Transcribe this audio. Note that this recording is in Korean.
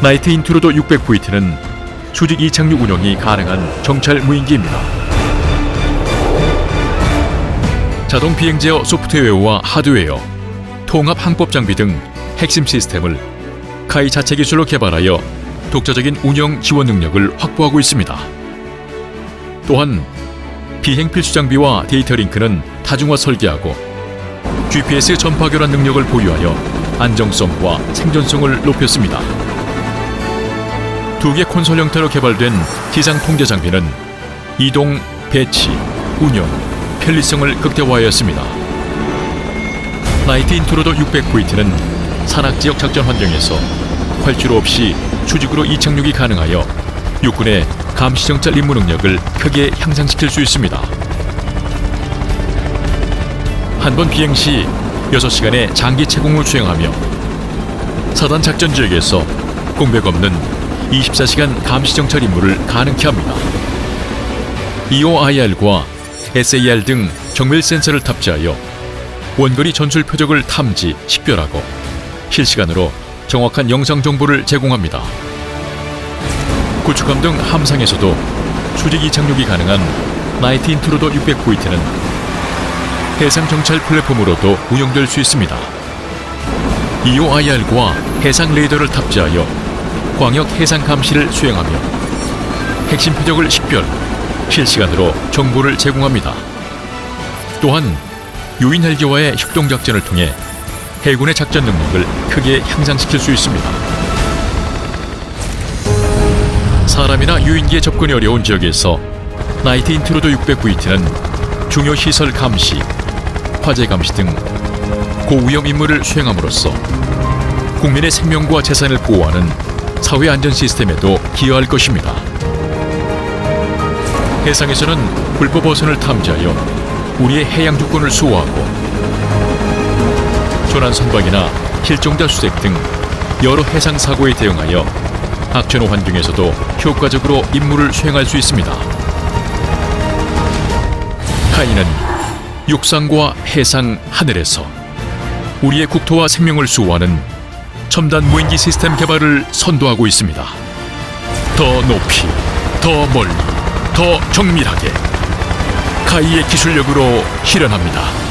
나이트 인트로도 600VT는 수직 이착륙 운영이 가능한 정찰 무인기입니다. 자동 비행 제어 소프트웨어와 하드웨어, 통합 항법 장비 등 핵심 시스템을 카이 자체 기술로 개발하여 독자적인 운영 지원 능력을 확보하고 있습니다. 또한 비행 필수 장비와 데이터 링크는 다중화 설계하고 GPS 전파 교란 능력을 보유하여 안정성과 생존성을 높였습니다. 두 개 콘솔 형태로 개발된 기상 통제 장비는 이동, 배치, 운영, 편리성을 극대화하였습니다. 나이트 인트로더 600VT는 산악 지역 작전 환경에서 활주로 없이 수직으로 이착륙이 가능하여 육군의 감시 정찰 임무 능력을 크게 향상시킬 수 있습니다. 한 번 비행 시 6시간의 장기 채공을 수행하며 사단 작전 지역에서 공백 없는 24시간 감시 정찰 임무를 가능케 합니다. EOIR과 SAR 등 정밀 센서를 탑재하여 원거리 전술 표적을 탐지, 식별하고 실시간으로 정확한 영상 정보를 제공합니다. 구축함 등 함상에서도 수직 이 착륙이 가능한 나이트 인트로더 600VT는 해상 정찰 플랫폼으로도 운영될 수 있습니다. EOIR과 해상 레이더를 탑재하여 광역 해상 감시를 수행하며 핵심 표적을 식별, 실시간으로 정보를 제공합니다. 또한 유인 헬기와의 협동 작전을 통해 해군의 작전 능력을 크게 향상시킬 수 있습니다. 사람이나 유인기에 접근이 어려운 지역에서 나이트 인트로드 600VT는 중요 시설 감시, 화재 감시 등 고위험 임무를 수행함으로써 국민의 생명과 재산을 보호하는 사회 안전 시스템에도 기여할 것입니다. 해상에서는 불법 어선을 탐지하여 우리의 해양 주권을 수호하고 조난 선박이나 실종자 수색 등 여러 해상 사고에 대응하여 악천후 환경에서도 효과적으로 임무를 수행할 수 있습니다. 카이는 육상과 해상, 하늘에서 우리의 국토와 생명을 수호하는 첨단 무인기 시스템 개발을 선도하고 있습니다. 더 높이, 더 멀리, 더 정밀하게 카이의 기술력으로 실현합니다.